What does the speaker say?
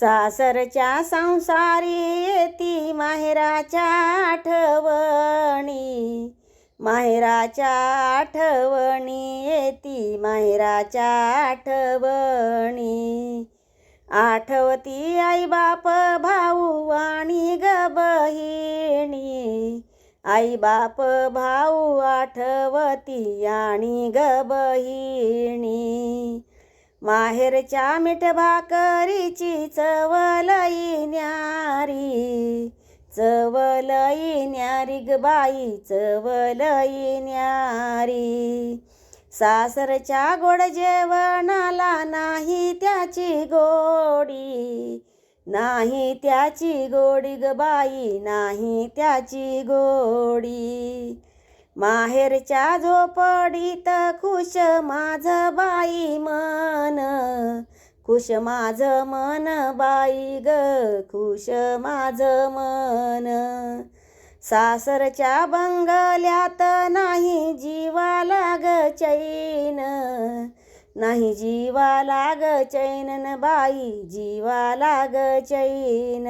सासरच्या संसारी येती माहेराच्या आठवणी. माहेराच्या आठवणी येती माहेराच्या आठवणी. आठवती आई बाप भाऊ आणि ग बहिणी. आई बाप भाऊ आठवती आणि ग बहिणी. माहेरच्या मीठ भाकरीची चवलई न्यारी चवलई न्यारी ग बाई चवलई न्यारी सासरच्या गोड जेवणाला नाही त्याची गोडी नाही त्याची गोडी ग बाई नाही त्याची गोडी. माहेरच्या झोपडीत खुश माझ बाई मग खुश माझ मन बाई ग खुश माझ मन. सासरच्या बंगल्यात नाही जीवा लाग चैन. नाही जीवा लाग चैन न बाई जीवा लाग चैन.